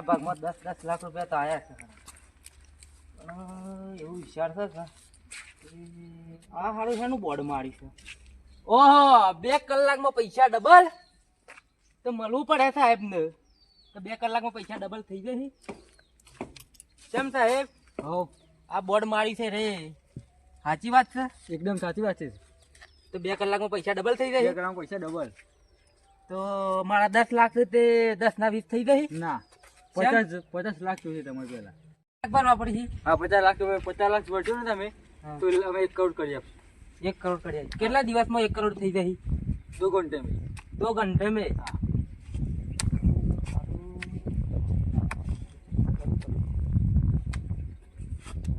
મારા ભાગમાં દસ દસ લાખ રૂપિયા તો આવ્યા છે. એવું વિચાર છે આ સારું છે હારું બોર્ડ મારી છે? ઓહો બે કલાકમાં પૈસા ડબલ? તો મળવું પડે સાહેબને. તો બે કલાકમાં પૈસા ડબલ થઈ જશે કેમ સાહેબ? હો. આ બોર્ડ મારી છે રે. સાચી વાત છે? એકદમ સાચી વાત છે. તો બે કલાકમાં પૈસા ડબલ થઈ બે કલાકમાં કલાક પૈસા ડબલ. તો મારા દસ લાખ તે દસ ના વીસ થઈ ગઈ ના. પચાસ પચાસ લાખ જોઈશે તમારે પેલા પચાસ લાખ પચાસ તો એક કરોડ કરી આપશું. કેટલા દિવસમાં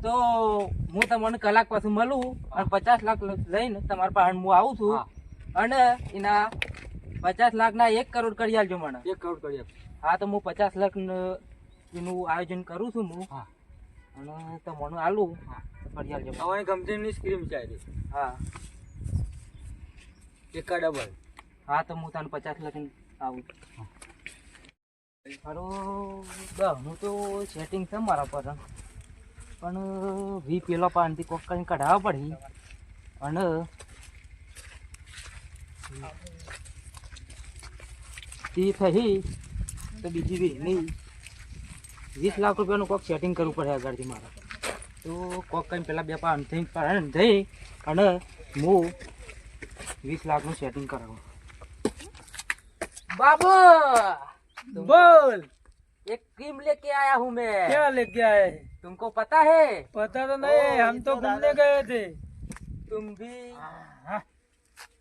તો હું તમને કલાક પાછું મળું અને પચાસ લાખ લઈને તમારા પાસે હું આવું છું અને એના પચાસ લાખના એક કરોડ કરી આપજો મને. એક કરોડ કરી આપજો હા તો હું પચાસ લાખ એનું આયોજન કરું છું હું. હા. અને તો મને આલું. હા. કરી અમારી કંપનીની સ્ક્રીમ છે. હા. એકા ડબલ હા તો હું તને પચાસ લાખ આવું. મારો બસ હું તો સેટિંગ છે મારા પર. પણ વી પેલો પાનથી કોક કરીને કઢાવવા પડી. અને તે થઈ તો બીજી વી નહીં વીસ લાખ રૂપિયાનું કોક સેટિંગ કરવું પડે આગળથી મારે તો કોક કરીને પેલા બે પાનથી જઈ અને હું વીસ લાખનું સેટિંગ કરાવું बाबू बोल एक क्रीम लेके आया हूँ मैं क्या लेके आए तुमको पता है पता तो नहीं हम तो घूमने गए थे तुम भी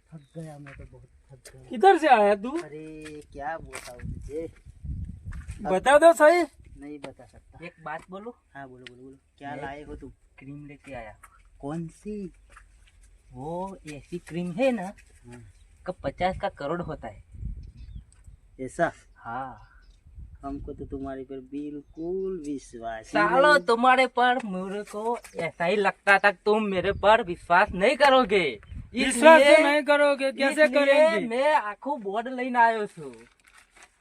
थक गया मैं तो बहुत थक गया किधर से आया तू अरे क्या बताऊं तुझे बता दो सही। नहीं बता सकता। एक बात बोलो। हाँ बोलो बोलो बोलो। क्या लाए हो तू क्रीम लेके आया। कौन सी? वो ऐसी क्रीम है ना हाँ। कब पचास का करोड़ होता है। ऐसा? हाँ। हमको तो तुम्हारे पर बिल्कुल विश्वास सालो तुम्हारे पर मेरे को ऐसा ही लगता था तुम मेरे पर विश्वास नहीं करोगे। विश्वास तो नहीं करोगे कैसे करेंगे? मैं आँखों बोर्ड लेने आयो छू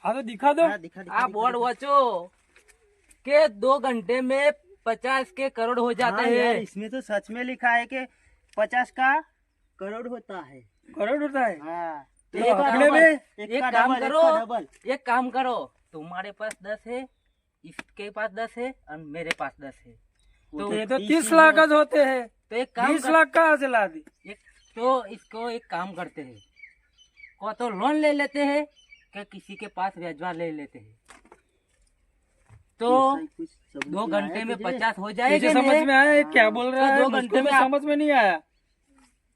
हाँ तो दिखा दो। हाँ, दिखा दिखा आ दिखा, बोर्ड वाचो के दो घंटे में पचास के करोड़ हो जाते हाँ हैं। इसमें तो सच में लिखा है कि पचास का करोड़ होता है। करोड़ होता है? हाँ तो एक एक का काम डबल, एक एक काम करो। एक काम करो तुम्हारे पास दस है इसके पास दस है और मेरे पास दस है। तो ये तो तीस तीस लाख का होते हैं। तो एक काम बीस लाख कहाँ से ला दी? एक, तो इसको एक काम करते हैं। को तो लोन ले लेते हैं क्या किसी के पास ब्याजवा ले लेते हैं? तो दो घंटे में पचास हो तुझे जाएगा समझ में आया? क्या बोल रहा तो है? दो घंटे में समझ में नहीं आया।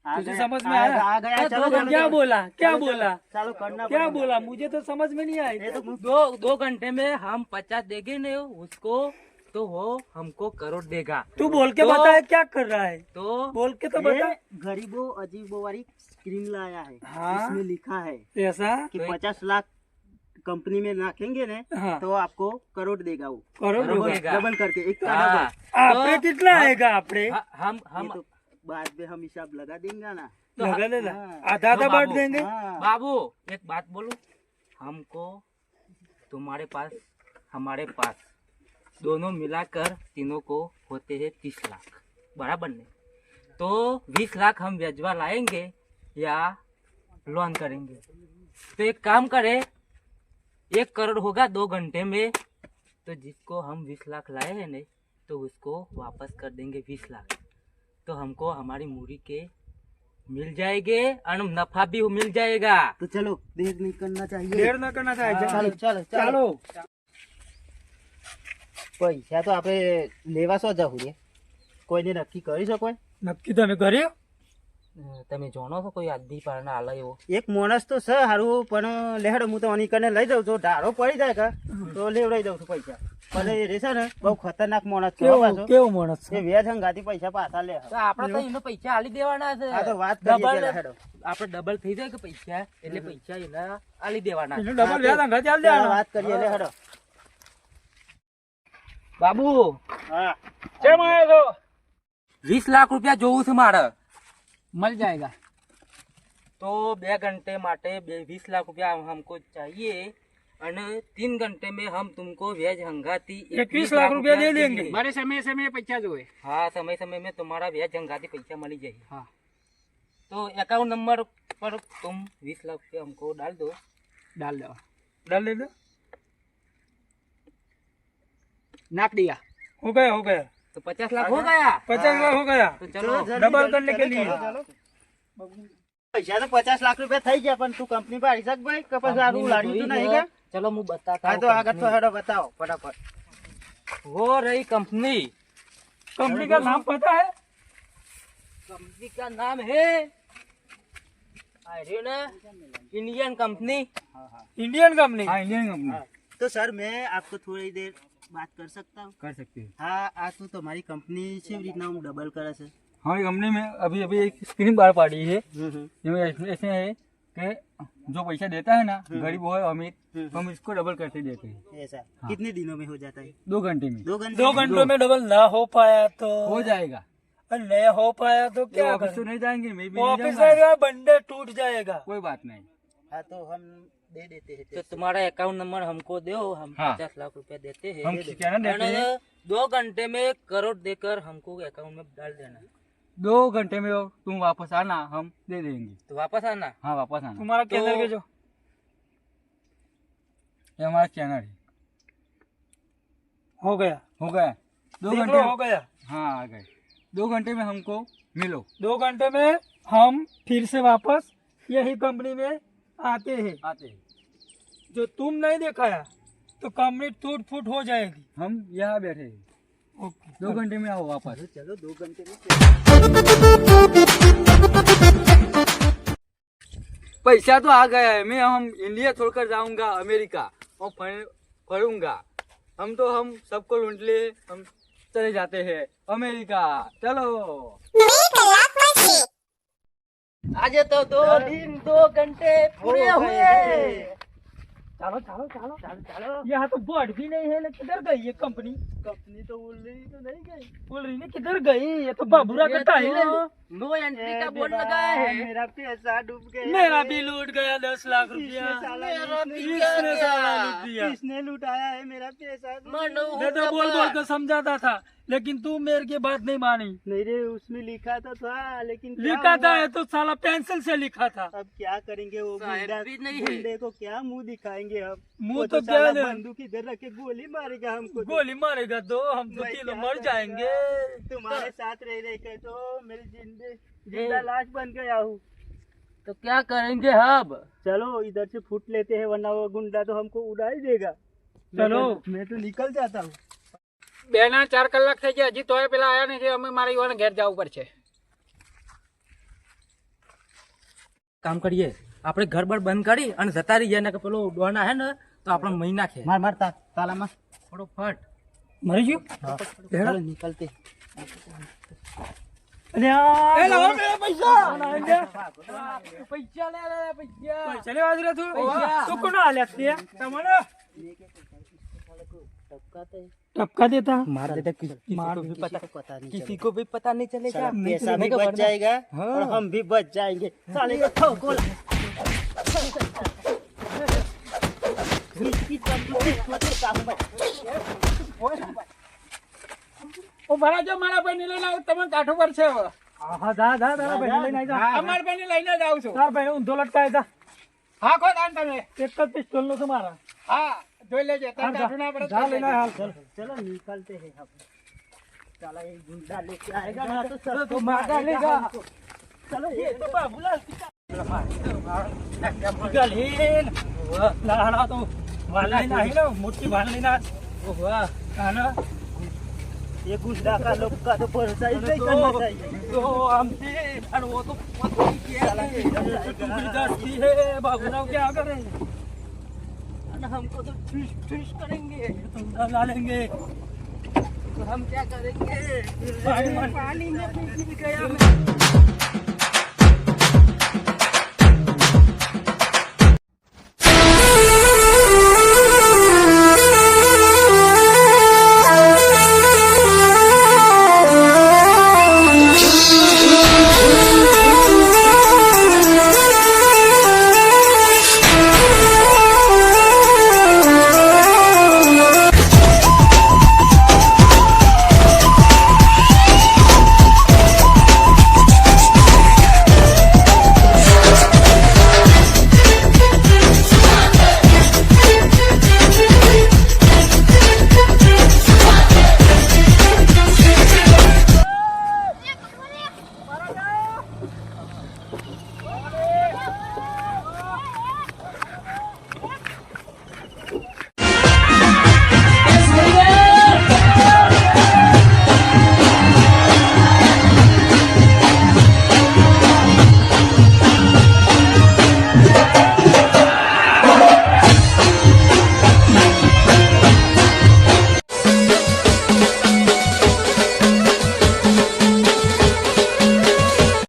तुझे समझ में आया? आ गया चलो क्या बोला? क्या बोला? चलो करना क्या बोला? मुझे तो समझ में नहीं आया। तो दो दो घंटे में हम पचास देंगे नहीं? उसको तो वो हमको करोड़ देगा। तू बोल के तो- बता है क्या कर रहा है? तो बोल के तो बता। गरीबों अजीबों वाली स्क्रीम लाया है। हाँ। इसमें लिखा है ऐसा? कि तो पचास लाख कंपनी में नाखेंगे ना हाँ। तो आपको करोड़ देगा वो। करोड़। डबल करके एक हाँ, आपने कितना आएगा आपने? हम हम तो बाद में हम हिसाब लगा देंगे ना। तो लगा लेना हाँ। आधा आधा तो बांट बाबू, देंगे। हाँ। बाबू एक बात बोलूँ? हमको तुम्हारे पास हमारे पास दोनों मिलाकर तीनों को होते हैं तीस लाख। बराबर नहीं। तो बीस लाख हम ब्याजवा लाएँगे या लोन करेंगे तो एक काम करें एक करोड़ होगा दो घंटे में तो जिसको हम बीस लाख लाए हैं नहीं तो उसको वापस कर देंगे बीस लाख तो हमको हमारी मूरी के मिल जाएंगे और नफा भी मिल जाएगा तो चलो देर नहीं करना चाहिए देर न करना चाहिए ચાલો ચાલો ચાલો चलो પૈસા તો આપણે લેવા શો જવું રે કોઈને નક્કી કરી શકો નક્કી તમે કર્યો તમે જાણો છો કોઈ આદિ પારના આલે એવો? એક માણસ તો છે સારું પણ લેહડો હું તો અની કને લઈ જાઉં છું. ઢાળો પડી જાય કે તો લેવડાઈ દઉં છું પૈસા. પણ એ રહેશે ને બહુ ખતરનાક માણસ છે કેવો માણસ એ વ્યાજ હંગાથી પૈસા પાછા લે. તો આપણે તો એનો પૈસા આલી દેવાના છે. આ તો વાત કરીએ ડબલ આપણે ડબલ થઈ જાય કે પૈસા? એટલે પૈસા એના આલી દેવાના. એનો ડબલ વ્યાજ અંગા આલી દેવાના. વાત કરીએ લે હેડો. બાબુ હા. કેમ આવ્યો છો? વીસ લાખ રૂપિયા જોવું છે મારે. મલ જાયગા तो बे घंटे माटे बे बीस लाख रुपया हमको चाहिए અને तीन घंटे में हम तुमको व्याज हंगाती 21 लाख रुपया दे देंगे। मारे समय समय पैसा जो है हाँ समय समय में तुम्हारा व्याज हंगाती पैसा मिल जाएगी हाँ तो अकाउंट नंबर पर तुम बीस लाख रुपया हमको डाल दो डाल दो डाल दे दो नाक दिया हो गया हो गया तो पचास लाख हो गया पचास लाख हो गया तो चलो डबल करने के लिए પૈસા તો પચાસ લાખ રૂપિયા થઈ ગયા પણ તું કંપની પર આવી શક ભાઈ કે પછી આરું લાડ્યું તું નહીં કે चलो मैं बताता હા हूँ તો આગળ તો कंपनी। હેડો બતાવો ફટાફટ वो रही कंपनी कंपनी का नाम पता है कंपनी का नाम है अरे ना इंडियन कंपनी इंडियन कंपनी हाँ इंडियन कंपनी तो सर मैं आपको थोड़ी देर बात कर सकता हूँ कर सकते हैं हाँ આ તો તમારી કંપની છે રીતના હું ડબલ કરે છે हमारी कंपनी में अभी अभी एक स्क्रीन बार पाड़ी है હમ હમ. जिसमें ऐसे ऐसे है कि जो पैसा देता है ना गरीब हो या अमीर हम्म। हम इसको डबल करके देते हैं ऐसा हाँ। कितने दिनों में हो जाता है दो घंटे में दो घंटे दो घंटों में डबल ना हो पाया तो हो जाएगा और नहीं हो पाया तो तो क्या ऑफिस तो करें? नहीं जाएंगे मैं भी वो नहीं ऑफिस जाऊंगा। जाएगा बंडे टूट जाएगा कोई बात नहीं हाँ तो हम दे देते हैं तो तुम्हारा अकाउंट नंबर हमको दो हम हाँ। पचास लाख रुपया देते हैं। हम स्कैनर देते हैं। दो घंटे में करोड़ देकर हमको अकाउंट में डाल देना। दो घंटे में तुम वापस आना हम दे देंगे। तो वापस आना? हाँ वापस आना। तुम्हारा तो- कैनर के जो? ये हमारा चैनल है। हो गया। हो गया। दो घंटे हो गया। हाँ आ गए। दो घंटे में हमको मिलो। दो घंटे में हम फिर से वापस यही कंपनी में आते हैं। आते हैं। जो तुम नहीं दिखाया तो कंपनी टूट फूट हो जाएगी। हम यहाँ बैठे हैं। ओके दो घंटे में आओ वापस। चलो दो घंटे में पैसा तो आ गया है मैं हम इंडिया छोड़कर जाऊँगा अमेरिका और फर- फरूँगा हम तो हम सबको लूट ले हम चले जाते हैं अमेरिका चलो। आज तो दो दिन दो घंटे पूरे हुए। चलो चलो चलो चलो चलो। यहाँ तो बोर्ड भी नहीं है लेकिन किधर गई ये कंपनी कंपनी तो बोल रही तो नहीं गई। बोल रही ना किधर गई? ये तो बाबूरा का टाइल है। नो एंट्री का बोर्ड लगाया है। मेरा पैसा डूब गया मेरा भी लूट गया दस लाख रुपया। किसने लुटाया है? मेरा पैसा मैं तो बोल बोल कर समझाता था। लेकिन तू मेरे की बात नहीं मानी नहीं रे उसमें लिखा तो था लेकिन लिखा था? ये तो साला पेंसिल से लिखा था अब क्या करेंगे वो साहब गुंडा नहीं है। गुंडे को क्या मुँह दिखाएँगे हम मुँह तो क्या दे- बंदूक इधर रख के गोली मारेगा हमको तो। गोली मारेगा तो हम तो तीनों मर? जाएँगे तुम्हारे साथ रह रहे के तो मेरी ज़िंदगी ज़िंदा लाश बन गया हूँ तो क्या करेंगे अब चलो इधर से फूट लेते हैं वरना वो गुंडा तो हमको उड़ा ही देगा चलो। तो- मैं तो निकल जाता हूँ બે ના ચાર કલાક થઈ ગયા. હજી તોય પેલા આવ્યા નથી. અમે મારા યુવાને ઘેર જવું પડશે. કામ કરીએ. આપણે ઘર બંધ કરી અને જતા રહી જાય કે પેલો ડોના હે ને તો આપણે મહિના નાખે. માર માર તાલામાં. થોડો ફટ મરી ગયું? નીકળતી. પૈસા. પૈસા પૈસા. टपका देता मार देते किसी मार को भी किसी पता पता नहीं किसी को भी पता नहीं चलेगा साला नहीं पैसा भी चलेगा बच वरना- जाएगा हाँ। और हम भी बच जाएंगे साले को ठोको ला। इसकी बंदूक की छोटे काम में। ઓ મારા જો મારા ભાઈ લઈને આવું તમે કાઠું પર છે હવે हाँ दा दा दा बहन ले नहीं जा અમારા ભાઈ લઈને જ આવું છું तार बहन ऊंधो लटकाए था હા ખો દાન તમે एक का पिस्टल लो तुम्हारा હા જોઈ લેજે हाँ, તારે जा કાઠું ના પડે जा लेना है हाल चलो चलो निकलते हैं हम साला ये गुंडा लेके आएगा ना तो चलो, सबको तू मार मार डालेगा। हमको। चलो ये तो बाबूलाल की गलीन लहरा तो वाला नहीं ना मोटी वाला लेना है ना ये गुंडा का लोग का तो भरोसा ही नहीं करना चाहिए तो हम थे और वो तो पता नहीं क्या साला है। किधर ये तो जाएगा? टुकड़ी दस्ती है और हमको तो फ़िश फ़िश करेंगे तुम डला लेंगे। तो हम क्या करेंगे? पानी में गया मैं।